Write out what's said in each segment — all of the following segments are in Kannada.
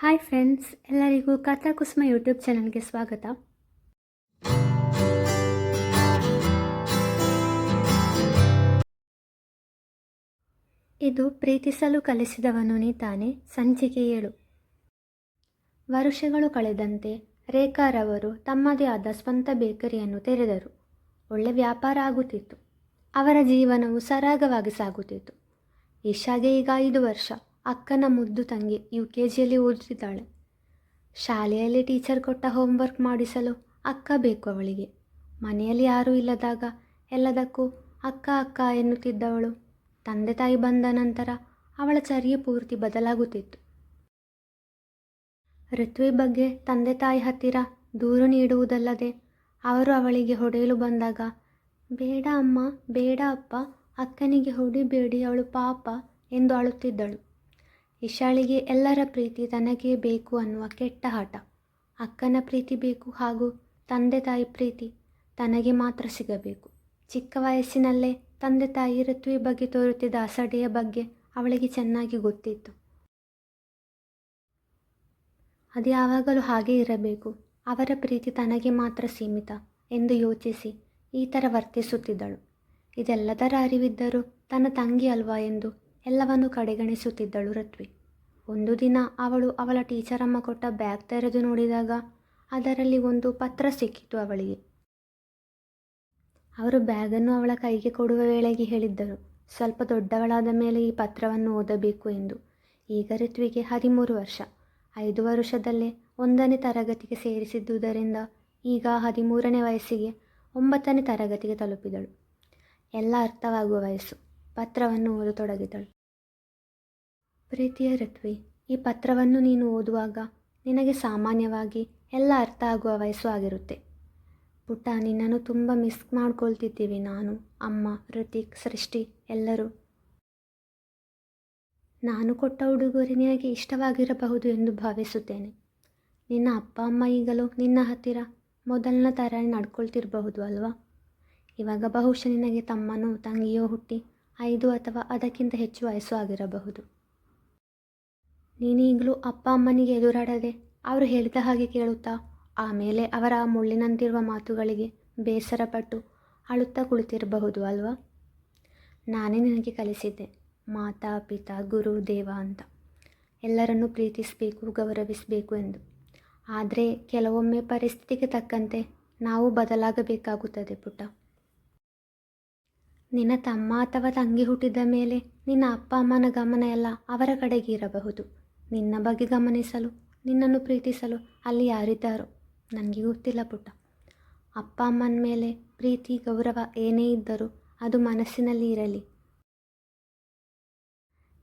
ಹಾಯ್ ಫ್ರೆಂಡ್ಸ್ ಎಲ್ಲರಿಗೂ ಕಥಾ ಕುಸುಮ ಯೂಟ್ಯೂಬ್ ಚಾನಲ್ಗೆ ಸ್ವಾಗತ. ಇದು ಪ್ರೀತಿಸಲು ಕಲಿಸಿದವನು ನೀತಾನೆ ಸಂಚಿಕೆ ಏಳು. ವರುಷಗಳು ಕಳೆದಂತೆ ರೇಖಾರವರು ತಮ್ಮದೇ ಆದ ಸ್ವಂತ ಬೇಕರಿಯನ್ನು ತೆರೆದರು. ಒಳ್ಳೆ ವ್ಯಾಪಾರ ಆಗುತ್ತಿತ್ತು. ಅವರ ಜೀವನವು ಸರಾಗವಾಗಿ ಸಾಗುತ್ತಿತ್ತು. ಈಶಾಗೆ ಈಗ ಐದು ವರ್ಷ. ಅಕ್ಕನ ಮುದ್ದು ತಂಗಿ ಯು ಕೆ ಜಿಯಲ್ಲಿ ಓದುತ್ತಿದ್ದಾಳೆ. ಶಾಲೆಯಲ್ಲಿ ಟೀಚರ್ ಕೊಟ್ಟ ಹೋಮ್ವರ್ಕ್ ಮಾಡಿಸಲು ಅಕ್ಕ ಬೇಕು ಅವಳಿಗೆ. ಮನೆಯಲ್ಲಿ ಯಾರೂ ಇಲ್ಲದಾಗ ಎಲ್ಲದಕ್ಕೂ ಅಕ್ಕ ಅಕ್ಕ ಎನ್ನುತ್ತಿದ್ದವಳು. ತಂದೆ ತಾಯಿ ಬಂದ ನಂತರ ಅವಳ ಚರ್ಯೆ ಪೂರ್ತಿ ಬದಲಾಗುತ್ತಿತ್ತು. ಋತ್ವಿ ಬಗ್ಗೆ ತಂದೆ ತಾಯಿ ಹತ್ತಿರ ದೂರು ನೀಡುವುದಲ್ಲದೆ ಅವರು ಅವಳಿಗೆ ಹೊಡೆಯಲು ಬಂದಾಗ, ಬೇಡ ಅಮ್ಮ, ಬೇಡ ಅಪ್ಪ, ಅಕ್ಕನಿಗೆ ಹೊಡಿಬೇಡಿ, ಅವಳು ಪಾಪ ಎಂದು ಅಳುತ್ತಿದ್ದಳು. ಇಶಾಳಿಗೆ ಎಲ್ಲರ ಪ್ರೀತಿ ತನಗೇ ಬೇಕು ಅನ್ನುವ ಕೆಟ್ಟ ಹಠ. ಅಕ್ಕನ ಪ್ರೀತಿ ಬೇಕು ಹಾಗೂ ತಂದೆ ತಾಯಿ ಪ್ರೀತಿ ತನಗೆ ಮಾತ್ರ ಸಿಗಬೇಕು. ಚಿಕ್ಕ ವಯಸ್ಸಿನಲ್ಲೇ ತಂದೆ ತಾಯಿ ಋತ್ವಿ ಬಗ್ಗೆ ತೋರುತ್ತಿದ್ದ ಅಸಡೆಯ ಬಗ್ಗೆ ಅವಳಿಗೆ ಚೆನ್ನಾಗಿ ಗೊತ್ತಿತ್ತು. ಅದು ಯಾವಾಗಲೂ ಹಾಗೇ ಇರಬೇಕು. ಅವರ ಪ್ರೀತಿ ತನಗೆ ಮಾತ್ರ ಸೀಮಿತ ಎಂದು ಯೋಚಿಸಿ ಈ ಥರ ವರ್ತಿಸುತ್ತಿದ್ದಳು. ಇದೆಲ್ಲದರ ಅರಿವಿದ್ದರೂ ತನ್ನ ತಂಗಿ ಅಲ್ವಾ ಎಂದು ಎಲ್ಲವನ್ನೂ ಕಡೆಗಣಿಸುತ್ತಿದ್ದಳು ಋತ್ವಿ. ಒಂದು ದಿನ ಅವಳು ಅವಳ ಟೀಚರಮ್ಮ ಕೊಟ್ಟ ಬ್ಯಾಗ್ ತೆರೆದು ನೋಡಿದಾಗ ಅದರಲ್ಲಿ ಒಂದು ಪತ್ರ ಸಿಕ್ಕಿತು ಅವಳಿಗೆ. ಅವರು ಬ್ಯಾಗನ್ನು ಅವಳ ಕೈಗೆ ಕೊಡುವ ವೇಳೆಗೆ ಹೇಳಿದ್ದರು, ಸ್ವಲ್ಪ ದೊಡ್ಡವಳಾದ ಮೇಲೆ ಈ ಪತ್ರವನ್ನು ಓದಬೇಕು ಎಂದು. ಈಗ ಋತ್ವಿಗೆ ಹದಿಮೂರು ವರ್ಷ. ಐದು ವರ್ಷದಲ್ಲೇ ಒಂದನೇ ತರಗತಿಗೆ ಸೇರಿಸಿದ್ದುದರಿಂದ ಈಗ ಹದಿಮೂರನೇ ವಯಸ್ಸಿಗೆ ಒಂಬತ್ತನೇ ತರಗತಿಗೆ ತಲುಪಿದಳು. ಎಲ್ಲ ಅರ್ಥವಾಗುವ ವಯಸ್ಸು. ಪತ್ರವನ್ನು ಓದತೊಡಗಿದಳು. ಪ್ರೀತಿಯ ಋತ್ವಿ, ಈ ಪತ್ರವನ್ನು ನೀನು ಓದುವಾಗ ನಿನಗೆ ಸಾಮಾನ್ಯವಾಗಿ ಎಲ್ಲ ಅರ್ಥ ಆಗುವ ವಯಸ್ಸು ಆಗಿರುತ್ತೆ. ಪುಟ್ಟ, ನಿನ್ನನ್ನು ತುಂಬ ಮಿಸ್ ಮಾಡ್ಕೊಳ್ತಿದ್ದೀವಿ ನಾನು, ಅಮ್ಮ ಋತಿಕ್ ಸೃಷ್ಟಿ, ಎಲ್ಲರೂ. ನಾನು ಕೊಟ್ಟ ಉಡುಗೊರೆ ನಿನಗೆ ಇಷ್ಟವಾಗಿರಬಹುದು ಎಂದು ಭಾವಿಸುತ್ತೇನೆ. ನಿನ್ನ ಅಪ್ಪ, ಅಮ್ಮ ಈಗಲೂ ನಿನ್ನ ಹತ್ತಿರ ಮೊದಲನ ಥರ ನಡ್ಕೊಳ್ತಿರಬಹುದು ಅಲ್ವಾ? ಇವಾಗ ಬಹುಶಃ ನಿನಗೆ ತಮ್ಮನೋ, ತಂಗಿಯೋ ಹುಟ್ಟಿ ಐದು ಅಥವಾ ಅದಕ್ಕಿಂತ ಹೆಚ್ಚು ವಯಸ್ಸು ಆಗಿರಬಹುದು. ನೀನೀಗಲೂ ಅಪ್ಪ ಅಮ್ಮನಿಗೆ ಎದುರಾಡದೆ ಅವರು ಹೇಳಿದ ಹಾಗೆ ಕೇಳುತ್ತಾ? ಆಮೇಲೆ ಅವರ ಆ ಮುಳ್ಳಿನಂತಿರುವ ಮಾತುಗಳಿಗೆ ಬೇಸರಪಟ್ಟು ಅಳುತ್ತಾ ಕುಳಿತಿರಬಹುದು ಅಲ್ವಾ? ನಾನೇ ನಿನಗೆ ಕಲಿಸಿದ್ದೆ, ಮಾತಾ, ಪಿತಾ, ಗುರು, ದೇವ ಅಂತ. ಎಲ್ಲರನ್ನೂ ಪ್ರೀತಿಸಬೇಕು, ಗೌರವಿಸಬೇಕು ಎಂದು. ಆದರೆ ಕೆಲವೊಮ್ಮೆ ಪರಿಸ್ಥಿತಿಗೆ ತಕ್ಕಂತೆ ನಾವು ಬದಲಾಗಬೇಕಾಗುತ್ತದೆ ಪುಟ್ಟ. ನಿನ್ನ ತಮ್ಮ ಅಥವಾ ತಂಗಿ ಹುಟ್ಟಿದ ಮೇಲೆ ನಿನ್ನ ಅಪ್ಪ ಅಮ್ಮನ ಗಮನ ಎಲ್ಲ ಅವರ ಕಡೆಗೆ ಇರಬಹುದು. ನಿನ್ನ ಬಗ್ಗೆ ಗಮನಿಸಲು, ನಿನ್ನನ್ನು ಪ್ರೀತಿಸಲು ಅಲ್ಲಿ ಯಾರಿದ್ದಾರೋ? ನನಗೆ ಗೊತ್ತಿಲ್ಲ ಪುಟ್ಟ. ಅಪ್ಪ, ಅಮ್ಮನ ಮೇಲೆ ಪ್ರೀತಿ, ಗೌರವ ಏನೇ ಇದ್ದರೂ ಅದು ಮನಸ್ಸಿನಲ್ಲಿ ಇರಲಿ.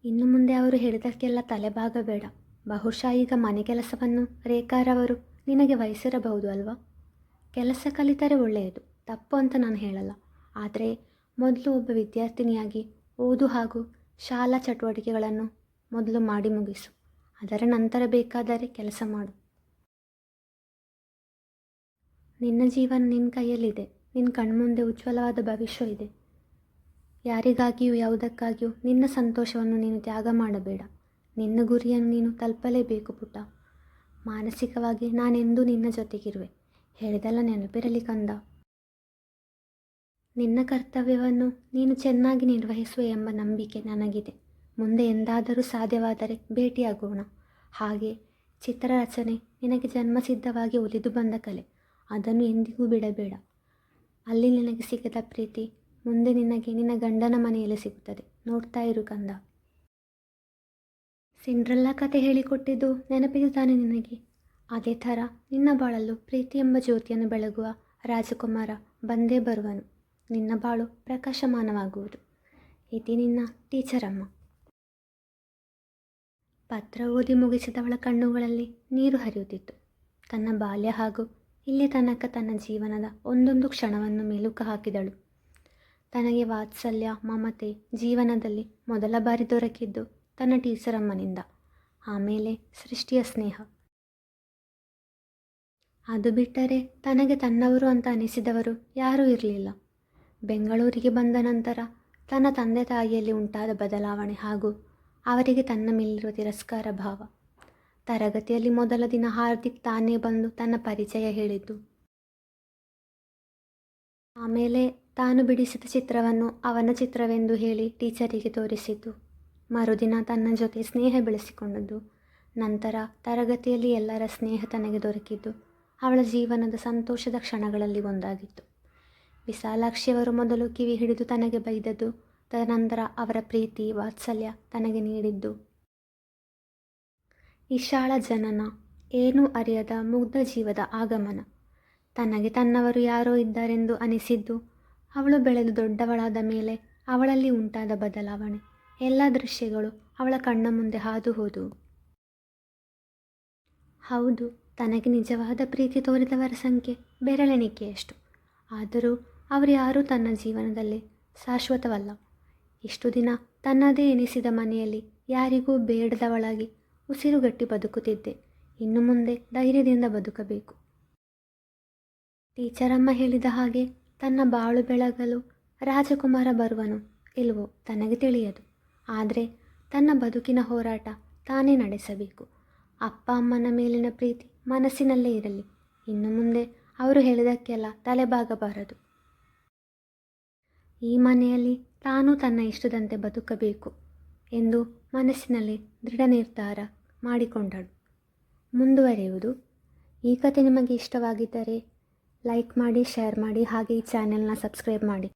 ಇನ್ನು ಮುಂದೆ ಅವರು ಹೇಳಿದಕ್ಕೆಲ್ಲ ತಲೆಬಾಗಬೇಡ. ಬಹುಶಃ ಈಗ ಮನೆ ಕೆಲಸವನ್ನು ರೇಖಾರವರು ನಿನಗೆ ವಹಿಸಿರಬಹುದು ಅಲ್ವಾ? ಕೆಲಸ ಕಲಿತರೆ ಒಳ್ಳೆಯದು. ತಪ್ಪು ಅಂತ ನಾನು ಹೇಳಲ್ಲ. ಆದರೆ ಮೊದಲು ಒಬ್ಬ ವಿದ್ಯಾರ್ಥಿನಿಯಾಗಿ ಓದು ಹಾಗೂ ಶಾಲಾ ಚಟುವಟಿಕೆಗಳನ್ನು ಮೊದಲು ಮಾಡಿ ಮುಗಿಸು. ಅದರ ನಂತರ ಬೇಕಾದರೆ ಕೆಲಸ ಮಾಡು. ನಿನ್ನ ಜೀವನ ನಿನ್ನ ಕೈಯಲ್ಲಿದೆ. ನಿನ್ನ ಕಣ್ಮುಂದೆ ಉಜ್ವಲವಾದ ಭವಿಷ್ಯ ಇದೆ. ಯಾರಿಗಾಗಿಯೂ ಯಾವುದಕ್ಕಾಗಿಯೂ ನಿನ್ನ ಸಂತೋಷವನ್ನು ನೀನು ತ್ಯಾಗ ಮಾಡಬೇಡ. ನಿನ್ನ ಗುರಿಯನ್ನು ನೀನು ತಲುಪಲೇಬೇಕು ಪುಟ್ಟ. ಮಾನಸಿಕವಾಗಿ ನಾನೆಂದೂ ನಿನ್ನ ಜೊತೆಗಿರುವೆ. ಹೇಳಿದೆಲ್ಲ ನೆನಪಿರಲಿ ಕಂದ. ನಿನ್ನ ಕರ್ತವ್ಯವನ್ನು ನೀನು ಚೆನ್ನಾಗಿ ನಿರ್ವಹಿಸುವೆ ಎಂಬ ನಂಬಿಕೆ ನನಗಿದೆ. ಮುಂದೆ ಎಂದಾದರೂ ಸಾಧ್ಯವಾದರೆ ಭೇಟಿಯಾಗೋಣ. ಹಾಗೆ ಚಿತ್ರರಚನೆ ನಿನಗೆ ಜನ್ಮಸಿದ್ಧವಾಗಿ ಒಲಿದು ಬಂದ ಕಲೆ. ಅದನ್ನು ಎಂದಿಗೂ ಬಿಡಬೇಡ. ಅಲ್ಲಿ ನಿನಗೆ ಸಿಗದ ಪ್ರೀತಿ, ಮುಂದೆ ನಿನಗೆ ನಿನ್ನ ಗಂಡನ ಮನೆಯಲ್ಲಿ ಸಿಗುತ್ತದೆ. ನೋಡ್ತಾ ಇರು ಕಂದ. ಸಿಂಡ್ರಲ್ಲ ಕತೆ ಹೇಳಿಕೊಟ್ಟಿದ್ದು ನೆನಪಿಗೆ ತಾನೆ ನಿನಗೆ? ಅದೇ ಥರ ನಿನ್ನ ಬಾಳಲು ಪ್ರೀತಿ ಎಂಬ ಜ್ಯೋತಿಯನ್ನು ಬೆಳಗುವ ರಾಜಕುಮಾರ ಬಂದೇ ಬರುವನು. ನಿನ್ನ ಬಾಳು ಪ್ರಕಾಶಮಾನವಾಗುವುದು. ಇತಿ ನಿನ್ನ ಟೀಚರಮ್ಮ. ಪತ್ರ ಓದಿ ಮುಗಿಸಿದವಳ ಕಣ್ಣುಗಳಲ್ಲಿ ನೀರು ಹರಿಯುತ್ತಿತ್ತು. ತನ್ನ ಬಾಲ್ಯ ಹಾಗೂ ಇಲ್ಲಿ ತನಕ ತನ್ನ ಜೀವನದ ಒಂದೊಂದು ಕ್ಷಣವನ್ನು ಮೆಲುಕು ಹಾಕಿದಳು. ತನಗೆ ವಾತ್ಸಲ್ಯ, ಮಮತೆ, ಜೀವನದಲ್ಲಿ ಮೊದಲ ಬಾರಿ ದೊರಕಿದ್ದು ತನ್ನ ಟೀಚರಮ್ಮನಿಂದ, ಆಮೇಲೆ ಸೃಷ್ಟಿಯ ಸ್ನೇಹ. ಅದು ಬಿಟ್ಟರೆ ತನಗೆ ತನ್ನವರು ಅಂತ ಅನಿಸಿದವರು ಯಾರೂ ಇರಲಿಲ್ಲ. ಬೆಂಗಳೂರಿಗೆ ಬಂದ ನಂತರ ತನ್ನ ತಂದೆ ತಾಯಿಯಲ್ಲಿ ಉಂಟಾದ ಬದಲಾವಣೆ ಹಾಗೂ ಅವರಿಗೆ ತನ್ನ ಮೇಲಿರುವ ತಿರಸ್ಕಾರ ಭಾವ. ತರಗತಿಯಲ್ಲಿ ಮೊದಲ ದಿನ ಹಾರ್ದಿಕ್ ತಾನೇ ಬಂದು ತನ್ನ ಪರಿಚಯ ಹೇಳಿದ್ದು. ಆಮೇಲೆ ತಾನು ಬಿಡಿಸಿದ ಚಿತ್ರವನ್ನು ಅವನ ಚಿತ್ರವೆಂದು ಹೇಳಿ ಟೀಚರಿಗೆ ತೋರಿಸಿದ್ದು. ಮರುದಿನ ತನ್ನ ಜೊತೆ ಸ್ನೇಹ ಬೆಳೆಸಿಕೊಂಡದ್ದು. ನಂತರ ತರಗತಿಯಲ್ಲಿ ಎಲ್ಲರ ಸ್ನೇಹ ತನಗೆ ದೊರಕಿದ್ದು. ಅವಳ ಜೀವನದ ಸಂತೋಷದ ಕ್ಷಣಗಳಲ್ಲಿ ಒಂದಾಗಿತ್ತು. ವಿಶಾಲಾಕ್ಷಿಯವರು ಮೊದಲು ಕಿವಿ ಹಿಡಿದು ತನಗೆ ಬೈದದ್ದು, ತದನಂತರ ಅವರ ಪ್ರೀತಿ, ವಾತ್ಸಲ್ಯ ತನಗೆ ನೀಡಿದ್ದು. ವಿಶಾಳ ಜನನ, ಏನೂ ಅರಿಯದ ಮುಗ್ಧ ಜೀವದ ಆಗಮನ. ತನಗೆ ತನ್ನವರು ಯಾರೋ ಇದ್ದಾರೆಂದು ಅನಿಸಿದ್ದು, ಅವಳು ಬೆಳೆದು ದೊಡ್ಡವಳಾದ ಮೇಲೆ ಅವಳಲ್ಲಿ ಉಂಟಾದ ಬದಲಾವಣೆ. ಎಲ್ಲ ದೃಶ್ಯಗಳು ಅವಳ ಕಣ್ಣ ಮುಂದೆ ಹಾದು ಹೋದವು. ಹೌದು, ತನಗೆ ನಿಜವಾದ ಪ್ರೀತಿ ತೋರಿದವರ ಸಂಖ್ಯೆ ಬೆರಳೆಣಿಕೆಯಷ್ಟು. ಆದರೂ ಅವರು ಯಾರೂ ತನ್ನ ಜೀವನದಲ್ಲಿ ಶಾಶ್ವತವಲ್ಲ. ಇಷ್ಟು ದಿನ ತನ್ನದೇ ಎನಿಸಿದ ಮನೆಯಲ್ಲಿ ಯಾರಿಗೂ ಬೇಡದವಳಾಗಿ ಉಸಿರುಗಟ್ಟಿ ಬದುಕುತ್ತಿದ್ದೆ. ಇನ್ನು ಮುಂದೆ ಧೈರ್ಯದಿಂದ ಬದುಕಬೇಕು. ಟೀಚರಮ್ಮ ಹೇಳಿದ ಹಾಗೆ ತನ್ನ ಬಾಳು ಬೆಳಗಲು ರಾಜಕುಮಾರ ಬರುವನು ಇಲ್ವೋ ತನಗೆ ತಿಳಿಯದು. ಆದರೆ ತನ್ನ ಬದುಕಿನ ಹೋರಾಟ ತಾನೇ ನಡೆಸಬೇಕು. ಅಪ್ಪ ಅಮ್ಮನ ಮೇಲಿನ ಪ್ರೀತಿ ಮನಸ್ಸಿನಲ್ಲೇ ಇರಲಿ. ಇನ್ನು ಮುಂದೆ ಅವರು ಹೇಳಿದಕ್ಕೆಲ್ಲ ತಲೆಬಾಗಬಾರದು. ಈ ಮನೆಯಲ್ಲಿ ತಾನು ತನ್ನ ಇಷ್ಟದಂತೆ ಬದುಕಬೇಕು ಎಂದು ಮನಸ್ಸಿನಲ್ಲಿ ದೃಢ ನಿರ್ಧಾರ ಮಾಡಿಕೊಂಡಳು. ಮುಂದುವರಿಯುವುದು. ಈ ಕತೆ ನಿಮಗೆ ಇಷ್ಟವಾಗಿದ್ದರೆ ಲೈಕ್ ಮಾಡಿ, ಶೇರ್ ಮಾಡಿ, ಹಾಗೆ ಈ ಚಾನೆಲ್ನ ಸಬ್ಸ್ಕ್ರೈಬ್ ಮಾಡಿ.